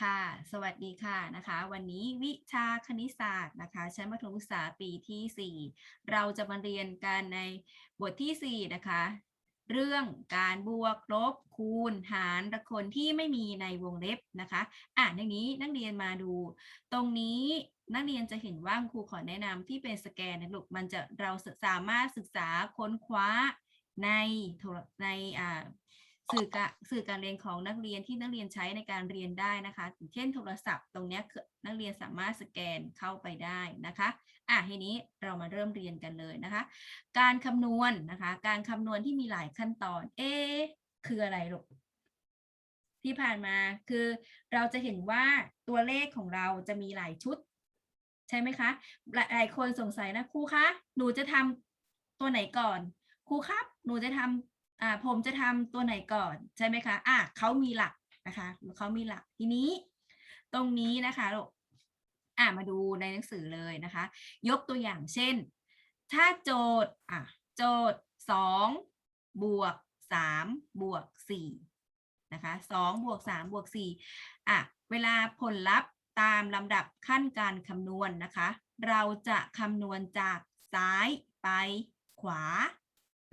ค่ะ สวัสดีค่ะนะคะ วันนี้วิชาคณิตศาสตร์นะคะ ชั้นประถมศึกษาปีที่ 4 เราจะมาเรียนกันในบทที่ 4 นะคะ เรื่องการบวกลบคูณหารละคนที่ไม่มีในวงเล็บนะคะอะในนี้นักเรียนมาดู ตรงนี้นักเรียนจะเห็นว่าครูขอแนะนำที่เป็นสแกนนะลูกมันจะเราสามารถศึกษาค้นคว้าในในอ่า สื่อการสื่อการเรียนของนักเรียนที่นักเรียนใช้ในการเรียนได้นะคะอย่างเช่นโทรศัพท์ตรงนี้นักเรียนสามารถสแกนเข้าไปได้นะคะอะทีนี้เรามาเริ่มเรียนกันเลยนะคะ การคำนวณนะคะ การคำนวณที่มีหลายขั้นตอน เอ๊คืออะไรลูกที่ผ่านมาคือเราจะเห็นว่าตัวเลขของเราจะมีหลายชุด ใช่ไหมคะ หลายหลายคนสงสัยนะครูคะหนูจะทำตัวไหนก่อนครูครับ หนูจะทำ อ่าผมจะทำตัวไหนก่อนใช่ไหมคะอะเขามีหลักนะคะเขามีหลักทีนี้ ตรงนี้นะคะลูกอะมาดูในหนังสือเลยนะคะ ยกตัวอย่างเช่น ถ้าโจทย์อะโจทย์สองบวกสามบวกสี่นะคะสองบวกสามบวกสี่อะเวลาผลลัพธ์ตามลำดับขั้นการคำนวณนะคะ เราจะคำนวณจากซ้ายไปขวา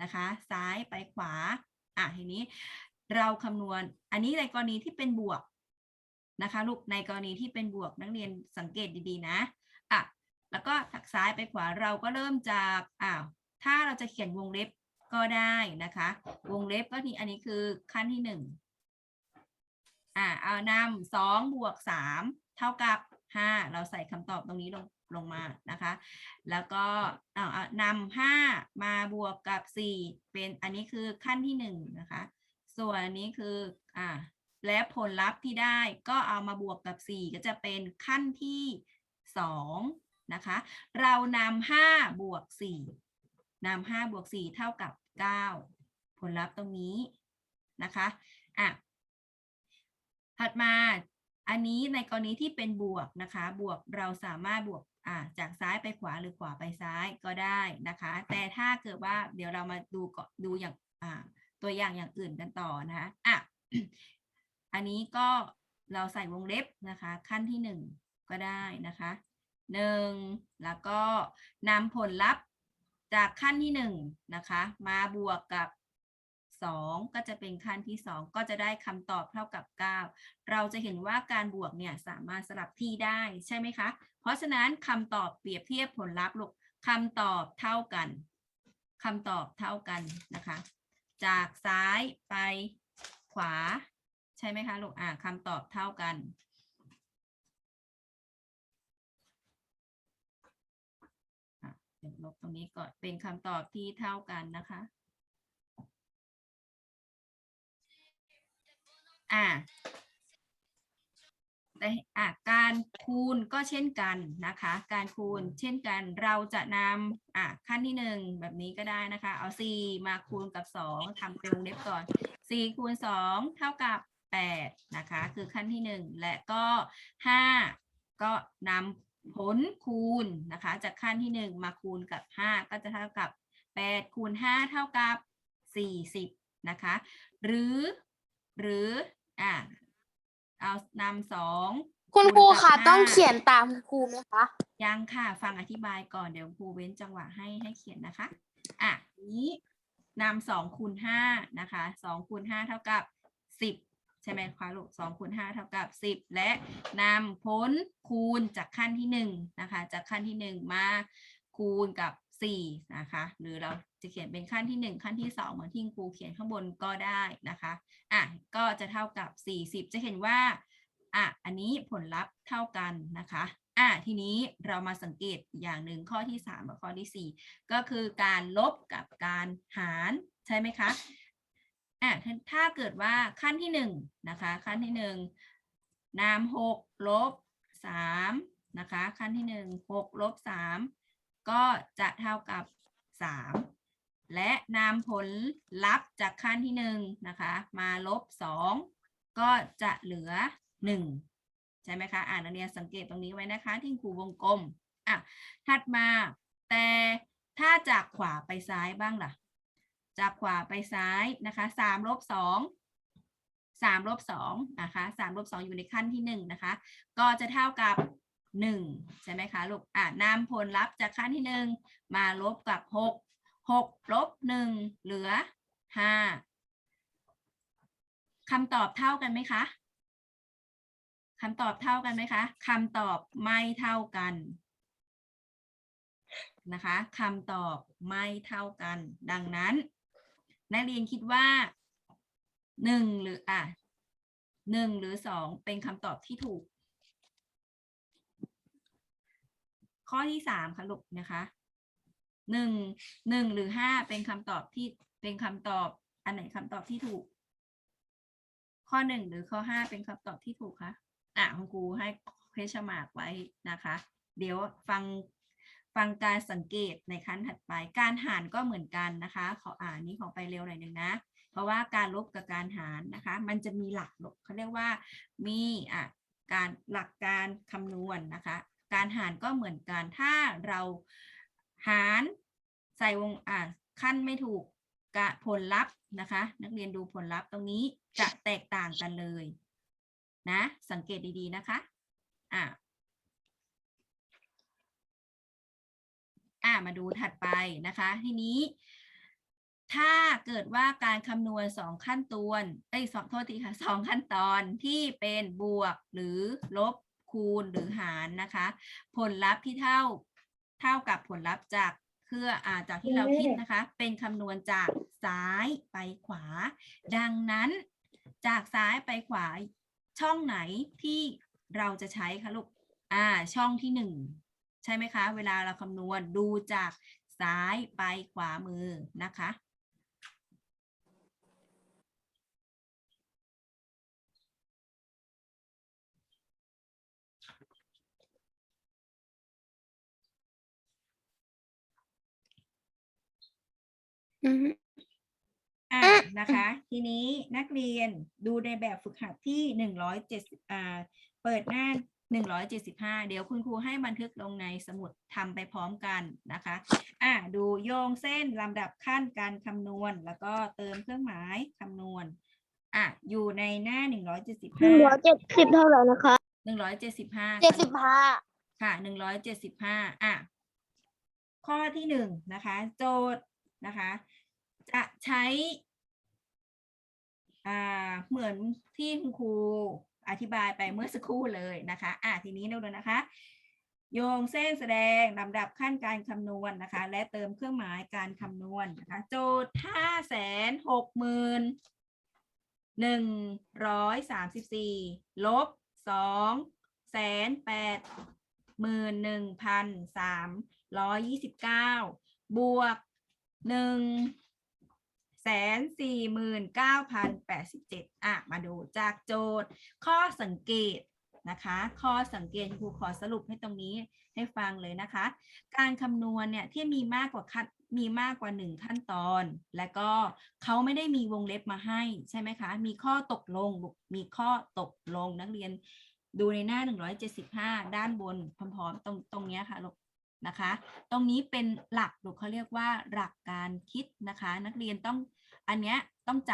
นะคะ ซ้ายไปขวา อะทีนี้เราคำนวณ อันนี้ในกรณีที่เป็นบวกนะคะลูก ในกรณีที่เป็นบวกนักเรียนสังเกตดีๆนะ อะ แล้วก็ถักซ้ายไปขวาเราก็เริ่มจากอ้าว ถ้าเราจะเขียนวงเล็บก็ได้นะคะ วงเล็บก็ที่อันนี้คือขั้นที่หนึ่งอ่าเอานำสองบวกสามเท่ากับห้าเราใส่คำตอบตรงนี้ลง ลงมานะคะ แล้วก็นำห้ามาบวกกับสี่เป็นอันนี้คือขั้นที่หนึ่งนะคะ ส่วนอันนี้คืออ่าและผลลัพธ์ที่ได้ก็เอามาบวกกับ 4 ก็จะเป็นขั้นที่2นะคะ เรานำ5บวก4นำ5บวก4เท่ากับ 9 ผลลัพธ์ตรงนี้นะคะอะถัดมาอันนี้ในกรณีที่เป็นบวกนะคะ บวกเราสามารถบวก อ่าจากซ้ายไปขวาหรือขวาไปซ้ายก็ได้นะคะ แต่ถ้าเกิดว่าเดี๋ยวเรามาดูก่อนดูอย่างอ่าตัวอย่างอย่างอื่นกันต่อนะคะอะอันนี้ก็เราใส่วงเล็บนะคะ ขั้นที่หนึ่งก็ได้นะคะหนึ่งแล้วก็นำผลลัพธ์จากขั้นที่หนึ่งนะคะ มาบวกกับ สองก็จะเป็นขั้นที่สองก็จะได้คำตอบเท่ากับเก้าเราจะเห็นว่าการบวกเนี่ยสามารถสลับที่ได้ใช่ไหมคะ เพราะฉะนั้นคำตอบเปรียบเทียบผลลัพธ์ลูกคำตอบเท่ากันคำตอบเท่ากันนะคะ จากซ้ายไปขวา ใช่ไหมคะลูกอ่าคำตอบเท่ากันลบตรงนี้ก่อนเป็นคำตอบที่เท่ากันนะคะ อ่าแต่อะการคูณก็เช่นกันนะคะ การคูณเช่นกันเราจะนำอะขั้นที่หนึ่งแบบนี้ก็ได้นะคะ เอาสี่มาคูณกับสองทำเป็นวงเล็บก่อนสี่คูณสองเท่ากับแปดนะคะ คือขั้นที่หนึ่งและก็ห้าก็นำผลคูณนะคะ จากขั้นที่หนึ่งมาคูณกับห้าก็จะเท่ากับแปดคูณห้าเท่ากับสี่สิบนะคะ หรือหรือ อะเอานำสองคุณครูกับค่ะ ต้องห้าเขียนตามครูไหมคะ ยังค่ะ ฟังอธิบายก่อนเดี๋ยวครูเว้นจังหวะให้ให้เขียนนะคะ อะนี้นำสองคูณห้านะคะสองคูณห้าเท่ากับสิบใช่ไหมคะลูกสองคูณห้าเท่ากับสิบและนำผลคูณจากขั้นที่หนึ่งนะคะ จากขั้นที่หนึ่งมา คูณกับสี่นะคะ หรือเราจะเขียนเป็นขั้นที่หนึ่งขั้นที่สองเหมือนที่ครูเขียนข้างบนก็ได้นะคะอะก็จะเท่ากับสี่สิบจะเห็นว่าอะอันนี้ผลลัพธ์เท่ากันนะคะอะทีนี้เรามาสังเกตอย่างหนึ่งข้อที่ 3 กับข้อที่ 4 ก็คือการลบกับการหารใช่ไหมคะอะถ้าถ้าเกิดว่าขั้นที่1นะคะขั้นที่ 1นาม6ลบ3นะคะขั้นที่ 1 6ลบ3 ก็จะเท่ากับ 3 และนามผลลัพธ์จากขั้นที่1นะคะมาลบ 2 ก็จะเหลือหนึ่งใช่ไหมคะ อ่านนักเรียนสังเกตตรงนี้ไว้นะคะที่ครูวงกลมอะถัดมาแต่ถ้าจากขวาไปซ้ายบ้างล่ะ จากขวาไปซ้ายนะคะสามลบสองสามลบสองนะคะสามลบสองอยู่ในขั้นที่หนึ่งนะคะ ก็จะเท่ากับ หนึ่งใช่ไหมคะลูกอะนำผลลัพธ์จากขั้นที่หนึ่งมาลบกับหกหกลบหนึ่งเหลือห้าคำตอบเท่ากันไหมคะคำตอบเท่ากันไหมคะคำตอบไม่เท่ากันนะคะคำตอบไม่เท่ากัน ดังนั้น นักเรียนคิดว่าหนึ่งหรืออะหนึ่งหรือสองเป็นคำตอบที่ถูก ข้อที่สามค่ะลูกนะคะหนึ่งหนึ่งหรือห้าเป็นคำตอบที่เป็นคำตอบอันไหนคำตอบที่ถูก ข้อหนึ่งหรือข้อห้าเป็นคำตอบที่ถูกคะอะคุณครูให้เพชมาร์กไว้นะคะ เดี๋ยวฟังฟังการสังเกตในขั้นถัดไป การหารก็เหมือนกันนะคะ ขออ่านนี้ของไปเร็วหน่อยหนึ่งนะ เพราะว่าการลบกับการหารนะคะ มันจะมีหลักลบเขาเรียกว่ามีอะการหลักการคำนวณนะคะ การหารก็เหมือนกัน ถ้าเราหารใส่วงอะขั้นไม่ถูกกะผลลัพธ์นะคะ นักเรียนดูผลลัพธ์ตรงนี้จะแตกต่างกันเลยนะ สังเกตดีๆนะคะอะอะมาดูถัดไปนะคะ ทีนี้ ถ้าเกิดว่าการคำนวณสองขั้นตอนเอ้ยสองโทษทีค่ะสองขั้นตอนที่เป็นบวกหรือลบ คูณหรือหารนะคะ ผลลัพธ์ที่เท่าเท่ากับผลลัพธ์จากเครืออาจากที่เราคิดนะคะ เป็นคำนวณจากซ้ายไปขวา ดังนั้นจากซ้ายไปขวาช่องไหนที่เราจะใช้คะลูกอ่าช่องที่หนึ่งใช่ไหมคะ เวลาเราคำนวณดูจากซ้ายไปขวามือนะคะ อือฮึอะอะนะคะ ทีนี้นักเรียนดูในแบบฝึกหัดที่หนึ่งร้อยเจ็ดอ่าเปิดหน้าหนึ่งร้อยเจ็ดสิบห้าเดี๋ยวคุณครูให้บันทึกลงในสมุดทำไปพร้อมกันนะคะ อะดูโยงเส้นลำดับขั้นการคำนวณ แล้วก็เติมเครื่องหมายคำนวณ อะ อยู่ในหน้าหนึ่งร้อยเจ็ดสิบหนึ่ห้างร้อยเจ็ดสิบเท่าไหร่นะคะหนึ่งร้อยเจ็ดสิบห้า เจ็ดสิบห้าค่ะหนึ่งร้อยเจ็ดสิบห้าอะ ข้อที่หนึ่งนะคะ โจทย์นะคะ จะใช้อ่าเหมือนที่คุณครูอธิบายไปเมื่อสักครู่เลยนะคะ อะทีนี้เราดูนะคะ โยงเส้นแสดงลำดับขั้นการคำนวณนะคะ และเติมเครื่องหมายการคำนวณนะคะ โจทย์ห้าแสนหกหมื่นหนึ่งร้อยสามสิบสี่ลบสองแสนแปดหมื่นหนึ่งพันสามร้อยยี่สิบเก้าบวกหนึ่ง แสนสี่หมื่นเก้าพันแปดสิบเจ็ดอะ มาดูจากโจทย์ ข้อสังเกตนะคะ ข้อสังเกตครูขอสรุปให้ตรงนี้ให้ฟังเลยนะคะ การคำนวณเนี่ยที่มีมากกว่าขั้นมีมากกว่าหนึ่งขั้นตอน และก็เขาไม่ได้มีวงเล็บมาให้ใช่ไหมคะ มีข้อตกลง มีข้อตกลงนักเรียนดูในหน้า 175 ด้านบนพร้อมๆตรงตรงเนี้ยค่ะลูก นะคะ ตรงนี้เป็นหลักลูกเขาเรียกว่าหลักการคิดนะคะ นักเรียนต้องอันเนี้ยต้องจ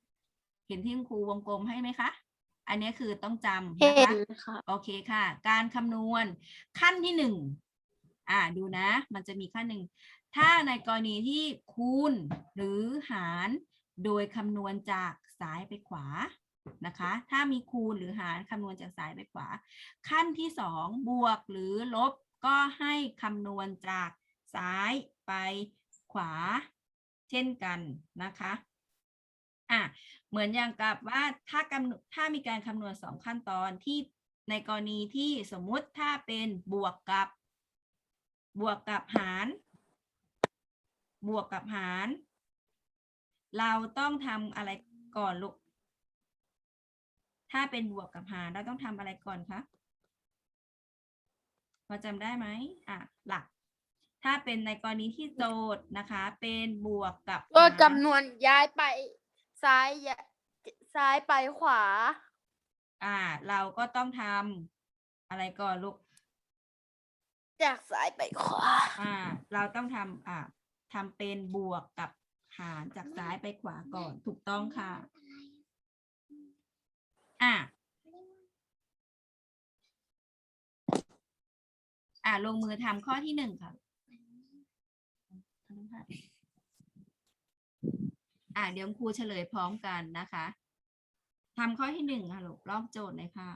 ำเห็นที่คุณครูวงกลมให้ไหมคะ อันเนี้ยคือต้องจำเห็นะคะนค่ะโอเคค่ะ การคำนวณขั้นที่หนึ่งอ่าดูนะ มันจะมีขั้นหนึ่งถ้าในกรณีที่คูณหรือหารโดยคำนวณจากซ้ายไปขวานะคะ ถ้ามีคูณหรือหารคำนวณจากซ้ายไปขวา ขั้นที่สองบวกหรือลบ ก็ให้คำนวณจากซ้ายไปขวา เช่นกันนะคะอะเหมือนอย่างกับว่าถ้ากำหนดถ้ามีการคำนวณสองขั้นตอนที่ในกรณีที่สมมุติถ้าเป็นบวกกับบวกกับหาร บวกกับหาร เราต้องทำอะไรก่อนลูกถ้าเป็นบวกกับหารเราต้องทำอะไรก่อนคะ อจำได้ไหมอะหลัก ถ้าเป็นในกรณีที่โจทย์นะคะ เป็นบวกกับก็หารจำนวนย้ายไปซ้ายยะซ้ายไปขวา อ่า เราก็ต้องทำอะไรก่อนลูก จากซ้ายไปขวา อ่า เราต้องทำอ่าทำเป็นบวกกับหารจากซ้ายไปขวาก่อนถูกต้องค่ะ อะ อะลงมือทำข้อที่หนึ่งค่ะอะเดี๋ยวครูเฉลยพร้อมกันนะคะทำข้อที่หนึ่งค่ะลูกลอกโจทย์เลยค่ะ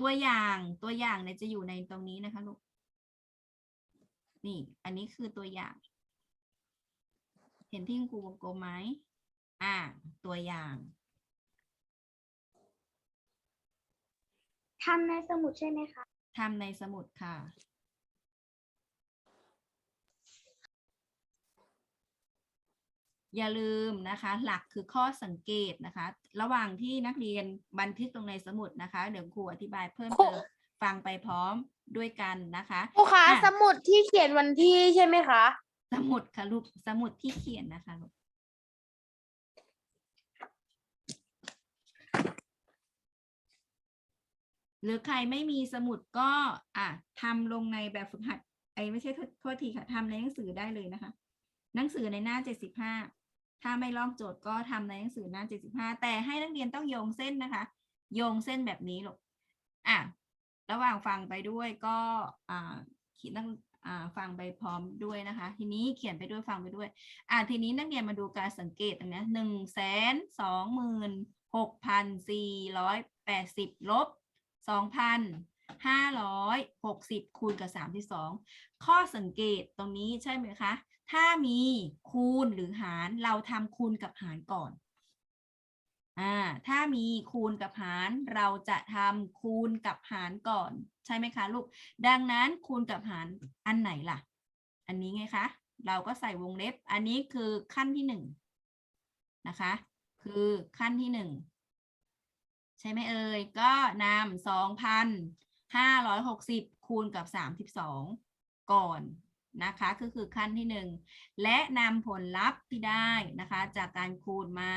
ตัวอย่างตัวอย่างเนี่ยจะอยู่ในตรงนี้นะคะลูกนี่ อันนี้คือตัวอย่าง เห็นที่คุณครูวงกลมไหมอ่า ตัวอย่างทำในสมุดใช่ไหมคะ ทำในสมุดค่ะ อย่าลืมนะคะ หลักคือข้อสังเกตนะคะ ระหว่างที่นักเรียนบันทึกตรงในสมุดนะคะ เดี๋ยวครูอธิบายเพิ่มครูเติมฟังไปพร้อมด้วยกันนะคะครูคะอะสมุดที่เขียนวันที่ใช่ไหมคะ สมุดค่ะลูกสมุดที่เขียนนะคะลูก หรือใครไม่มีสมุดก็อะทำลงในแบบฝึกหัดไอ้ไม่ใช่โทษทีค่ะทำในหนังสือได้เลยนะคะ หนังสือในหน้าเจ็ดสิบห้าถ้าไม่ลอกโจทย์ก็ทำในหนังสือหน้าเจ็ดสิบห้าแต่ให้นักเรียนต้องโยงเส้นนะคะ โยงเส้นแบบนี้ลูกอะระหว่างฟังไปด้วยก็อ่าคิดต้องอ่าฟังไปพร้อมด้วยนะคะ ทีนี้เขียนไปด้วยฟังไปด้วย อ่าทีนี้นักเรียนมาดูการสังเกตตรงนี้หนึ่งแสนสองหมื่นหกพันสี่ร้อยแปดสิบลบ สองพันห้าร้อยหกสิบคูณกับสามที่สองข้อสังเกตตรงนี้ใช่ไหมคะ ถ้ามีคูณหรือหารเราทำคูณกับหารก่อนอ่าถ้ามีคูณกับหารเราจะทำคูณกับหารก่อน ใช่ไหมคะลูก ดังนั้นคูณกับหารอันไหนล่ะ อันนี้ไงคะเราก็ใส่วงเล็บ อันนี้คือขั้นที่หนึ่งนะคะ คือขั้นที่หนึ่ง ใช่ไหมเอ่ย ก็นำสองพันห้าร้อยหกสิบคูณกับสามสิบสองก่อนนะคะก็คือขั้นที่หนึ่งและนำผลลัพธ์ที่ได้นะคะ จากการคูณมา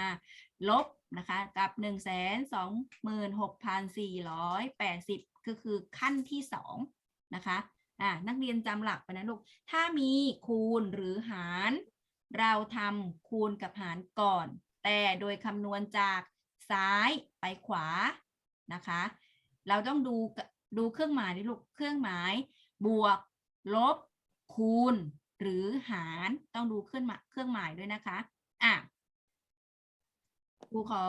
ลบนะคะกับหนึ่งแสนสองหมื่นหกพันสี่ร้อยแปดสิบก็คือขั้นที่สองนะคะอ่านักเรียนจำหลักไปนะลูก ถ้ามีคูณหรือหาร เราทำคูณกับหารก่อน แต่โดยคำนวณจาก ซ้ายไปขวานะคะ เราต้องดูดูเครื่องหมายดิลูกเครื่องหมาย บวก ลบ คูณ หรือหารต้องดูเครื่องหมายเครื่องหมายด้วยนะคะอะครูขอ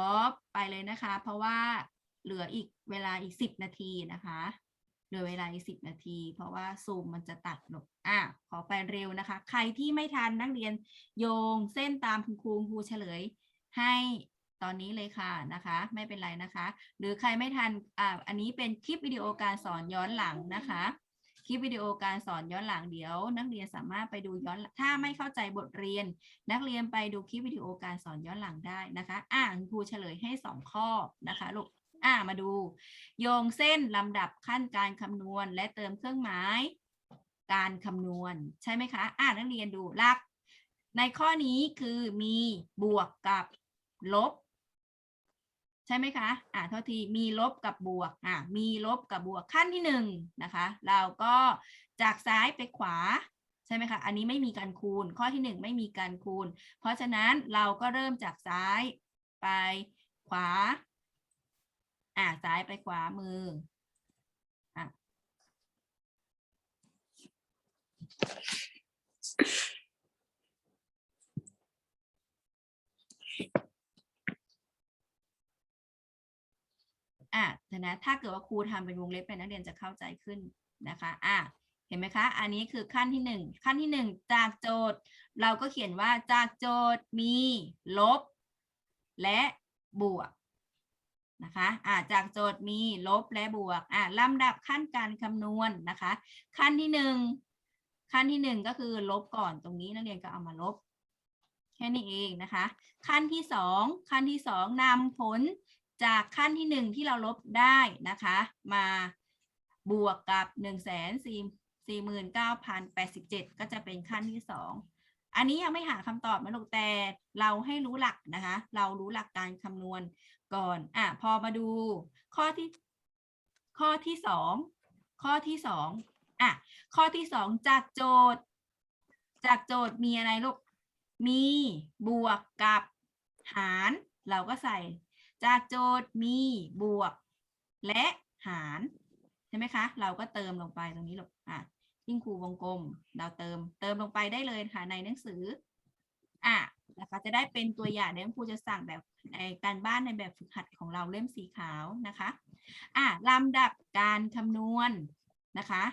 ไปเลยนะคะ เพราะว่าเหลืออีกเวลาอีกสิบนาทีนะคะเหลือเวลาอีกสิบนาที เพราะว่าซูมมันจะตัดลงอะขอไปเร็วนะคะ ใครที่ไม่ทันนักเรียนโยงเส้นตามคุณครูครูเฉลยให้ ตอนนี้เลยค่ะนะคะ ไม่เป็นไรนะคะ หรือใครไม่ทันอ่าอันนี้เป็นคลิปวิดีโอการสอนย้อนหลังนะคะ คลิปวิดีโอการสอนย้อนหลังเดี๋ยว นักเรียนสามารถไปดูย้อนถ้าไม่เข้าใจบทเรียน นักเรียนไปดูคลิปวิดีโอการสอนย้อนหลังได้นะคะอ่านครูเฉลยให้สองข้อนะคะลูกอ่ามาดู โยงเส้นลำดับขั้นการคำนวณ และเติมเครื่องหมาย การคำนวณใช่ไหมคะอ่านักเรียนดูหลัก ในข้อนี้คือมีบวกกับลบ ใช่ไหมคะ อ่าโทษทีมีลบกับบวก อ่ามีลบกับบวกขั้นที่หนึ่งนะคะ เราก็จากซ้ายไปขวาใช่ไหมคะ อันนี้ไม่มีการคูณ ข้อที่หนึ่งไม่มีการคูณ เพราะฉะนั้นเราก็เริ่มจากซ้ายไปขวา อ่าซ้ายไปขวามืออะ อะนะถ้าเกิดว่าครูทำเป็นวงเล็บเป็นนักเรียนจะเข้าใจขึ้นนะคะอะเห็นไหมคะ อันนี้คือขั้นที่หนึ่งขั้นที่หนึ่งจากโจทย์ เราก็เขียนว่าจากโจทย์มี ลบ และบวกนะคะอ่าจากโจทย์มีลบและบวกอ่าลำดับขั้นการคำนวณนะคะ ขั้นที่หนึ่งขั้นที่หนึ่งก็คือลบก่อนตรงนี้นักเรียนก็เอามาลบ แค่นี้เองนะคะ ขั้นที่สองขั้นที่สองนำผล จากขั้นที่หนึ่งที่เราลบได้นะคะ มาบวกกับหนึ่งแสนสี่สี่หมื่นเก้าพันแปดสิบเจ็ดก็จะเป็นขั้นที่สองอันนี้ยังไม่หาคำตอบนะลูกแต่เราให้รู้หลักนะคะ เรารู้หลักการคำนวณก่อนอะพอมาดูข้อที่ข้อที่สองข้อที่สองอะข้อที่สองจากโจทย์ จากโจทย์มีอะไรลูกมีบวกกับหาร เราก็ใส่ จากโจทย์มีบวก และหารใช่ไหมคะ เราก็เติมลงไปตรงนี้หรอกอะยิ่งครูวงกลม เราเติมเติมลงไปได้เลยค่ะในหนังสืออะนะคะจะได้เป็นตัวอย่างเดี๋ยวครูจะสั่งแบบในการบ้านในแบบฝึกหัดของเราเล่มสีขาวนะคะอะลำดับการคำนวณนะคะ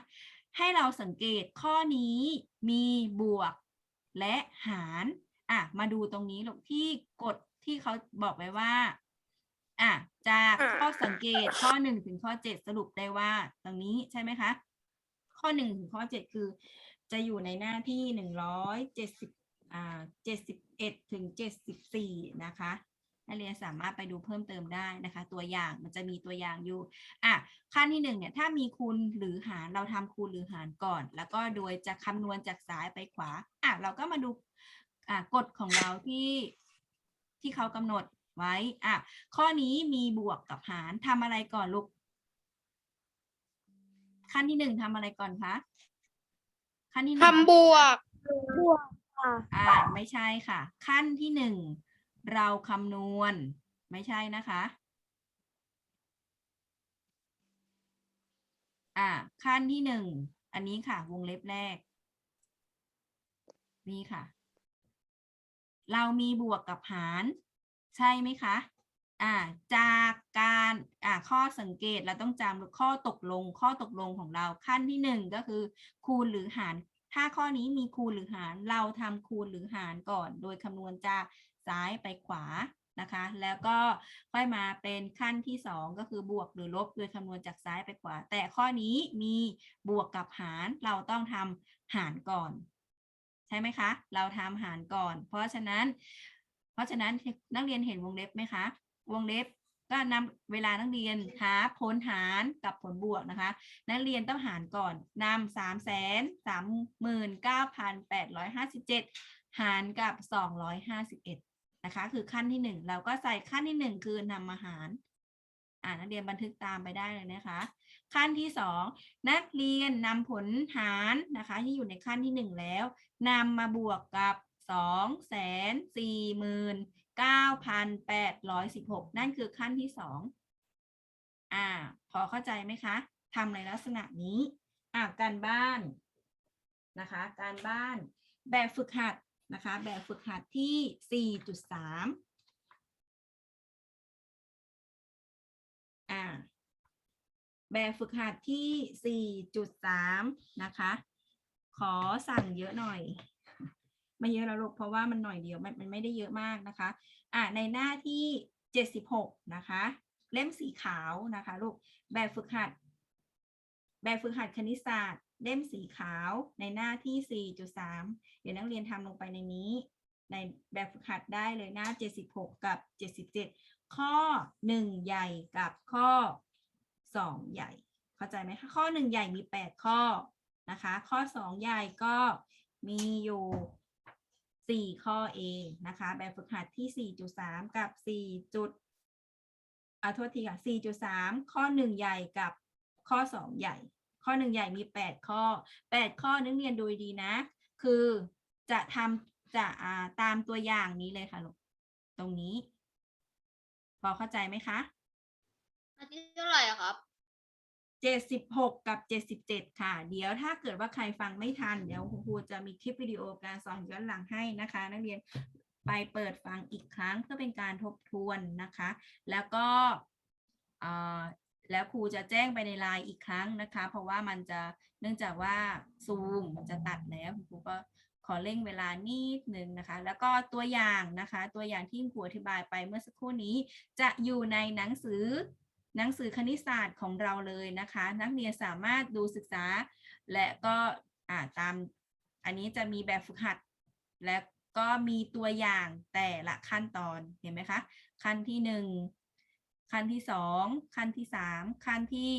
ให้เราสังเกตข้อนี้มีบวกและหารอะมาดูตรงนี้ลูกที่กฎที่เขาบอกไว้ว่า อะจากข้อสังเกตข้อหนึ่งถึงข้อเจ็ดสรุปได้ว่าตรงนี้ใช่ไหมคะ ข้อหนึ่งถึงข้อเจ็ดคือ จะอยู่ในหน้าที่หนึ่งร้อยเจ็ดสิบอ่าเจ็ดสิบเอ็ดถึงเจ็ดสิบสี่นะคะนักเรียนสามารถไปดูเพิ่มเติมได้นะคะ ตัวอย่างมันจะมีตัวอย่างอยู่อะขั้นที่หนึ่งเนี่ยถ้ามีคูณหรือหารเราทำคูณหรือหารก่อน แล้วก็โดยจะคำนวณจากซ้ายไปขวาอะเราก็มาดูอะกฎของเราที่ที่เขากำหนด ไว้อะข้อนี้มีบวกกับหารทำอะไรก่อนลูก ขั้นที่หนึ่งทำอะไรก่อนคะขั้นที่หนึ่งทำบวกบวกค่ะอ่าไม่ใช่ค่ะ ขั้นที่หนึ่งเราคำนวณ ไม่ใช่นะคะ อ่า ขั้นที่หนึ่งอันนี้ค่ะ วงเล็บแรก นี่ค่ะ เรามีบวกกับหาร ใช่ไหมคะอ่าจากการอ่าข้อสังเกตเราต้องจำข้อตกลงข้อตกลงของเราขั้นที่หนึ่งก็คือคูณหรือหาร ถ้าข้อนี้มีคูณหรือหาร เราทำคูณหรือหารก่อน โดยคำนวณจากซ้ายไปขวานะคะ แล้วก็ค่อยมาเป็นขั้นที่สองก็คือบวกหรือลบ โดยคำนวณจากซ้ายไปขวา แต่ข้อนี้มีบวกกับหารเราต้องทำหารก่อน ใช่ไหมคะ เราทำหารก่อน เพราะฉะนั้น ราะฉะนั้นนักเรียนเห็นวงเล็บไหมคะ วงเล็บก็นำเวลานักเรียนหาผลหารกับผลบวกนะคะ นักเรียนต้องหารก่อนนำสามแสนสามหมื่นเก้าพันแปดร้อยห้าสิบเจ็ดหารกับสองร้อยห้าสิบเอ็ดนะคะ คือขั้นที่หนึ่งเราก็ใส่ขั้นที่หนึ่งคือนำมาหารอ่านักเรียนบันทึกตามไปได้เลยนะคะ ขั้นที่สองนักเรียนนำผลหารนะคะ ที่อยู่ในขั้นที่หนึ่งแล้วนำมาบวกกับ สองแสนสี่หมื่นเก้าพันแปดร้อยสิบหกนั่นคือขั้นที่สองอ่า พอเข้าใจไหมคะทำในลักษณะนี้ อ่าการบ้านนะคะ การบ้านแบบฝึกหัดนะคะ แบบฝึกหัดที่สี่จุดสามอ่า แบบฝึกหัดที่ 4.3 นะคะ ขอสั่งเยอะหน่อย ไม่เยอะแล้วลูกเพราะว่ามันหน่อยเดียวมันมันไม่ได้เยอะมากนะคะอะในหน้าที่ 76 นะคะ เล่มสีขาวนะคะลูกแบบฝึกหัด แบบฝึกหัดคณิตศาสตร์เล่มสีขาวในหน้าที่ 4.3 เดี๋ยวนักเรียนทำลงไปในนี้ ในแบบฝึกหัดได้เลยหน้า 76 กับ 77 ข้อ 1 ใหญ่กับข้อ 2 ใหญ่ เข้าใจไหมคะ ข้อ 1 ใหญ่มี 8 ข้อนะคะ ข้อ 2 ใหญ่ก็มีอยู่ 4 ข้อเองนะคะ แบบฝึกหัดที่ 4.3 กับ 4. จุดอ่าโทษทีค่ะ 4.3 ข้อ 1 ใหญ่กับข้อ 2 ใหญ่ ข้อ 1 ใหญ่มี 8 ข้อ 8 ข้อนักเรียนดูดีนะ คือจะทำจะอ่าตามตัวอย่างนี้เลยค่ะลูก ตรงนี้ พอเข้าใจไหมคะอันที่เท่าไหร่อะครับ เจ็ดสิบหกกับเจ็ดสิบเจ็ดค่ะ เดี๋ยวถ้าเกิดว่าใครฟังไม่ทัน เดี๋ยวครูจะมีคลิปวิดีโอการสอนย้อนหลังให้นะคะ นักเรียนไปเปิดฟังอีกครั้งเพื่อเป็นการทบทวนนะคะ แล้วก็แล้วครูจะแจ้งไปในไลน์อีกครั้งนะคะ เพราะว่ามันจะเนื่องจากว่าซูมมันจะตัดแล้วคุณครูก็ขอเร่งเวลานิดนึงนะคะ แล้วก็ตัวอย่างนะคะ ตัวอย่างที่ครูอธิบายไปเมื่อสักครู่นี้ จะอยู่ในหนังสือ หนังสือคณิตศาสตร์ของเราเลยนะคะ นักเรียนสามารถดูศึกษา และก็อ่าตามอันนี้จะมีแบบฝึกหัด และก็มีตัวอย่างแต่ละขั้นตอนเห็นไหมคะ ขั้นที่หนึ่งขั้นที่สองขั้นที่สามขั้นที่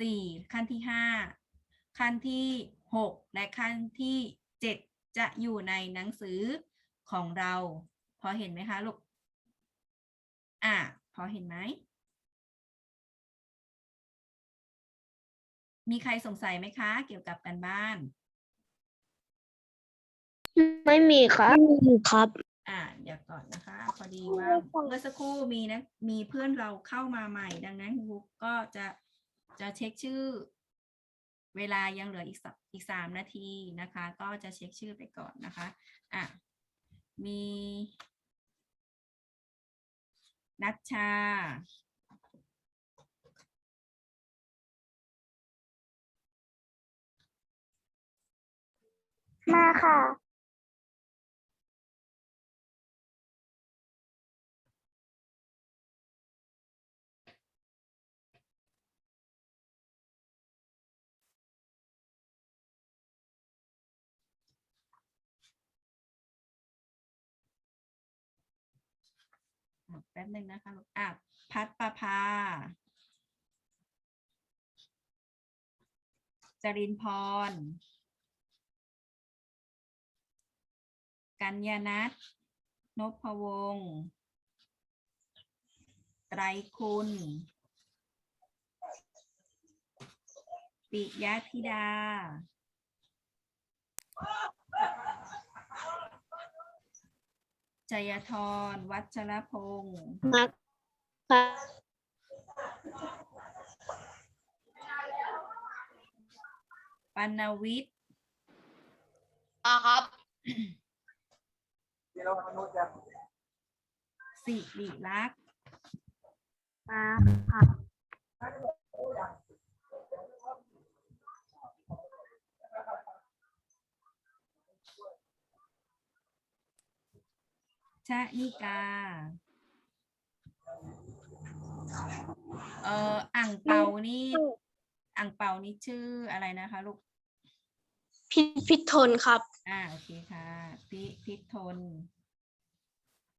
สี่ขั้นที่ห้าขั้นที่หกและขั้นที่เจ็ดจะอยู่ในหนังสือของเรา พอเห็นไหมคะลูกอ่าพอเห็นไหม มีใครสงสัยไหมคะ เกี่ยวกับการบ้าน ไม่มีครับไม่มีครับ อ่าเดี๋ยวก่อนนะคะ พอดีว่าเมื่อสักครู่มีนะมีเพื่อนเราเข้ามาใหม่ ดังนั้นคุณบุ๊กก็จะจะเช็คชื่อ เวลายังเหลืออีกสักอีกสามนาทีนะคะ ก็จะเช็คชื่อไปก่อนนะคะอะมีนัชชา มาค่ะ แป๊บหนึ่งนะคะลูกอะพัดประภา จรินพร กัญญานัทนพวงศ์ไตรคุณ ปิยะธิดา จยธรวัชรพงศ์มาค่ะปัณวิทย์อ่าครับ สิริลักษณ์มาค่ะชะนิกา เอ่ออ่างเปานี่ อ่างเปานี่ชื่ออะไรนะคะลูก พิพิธทนครับ อ่าโอเคค่ะพิพิธทน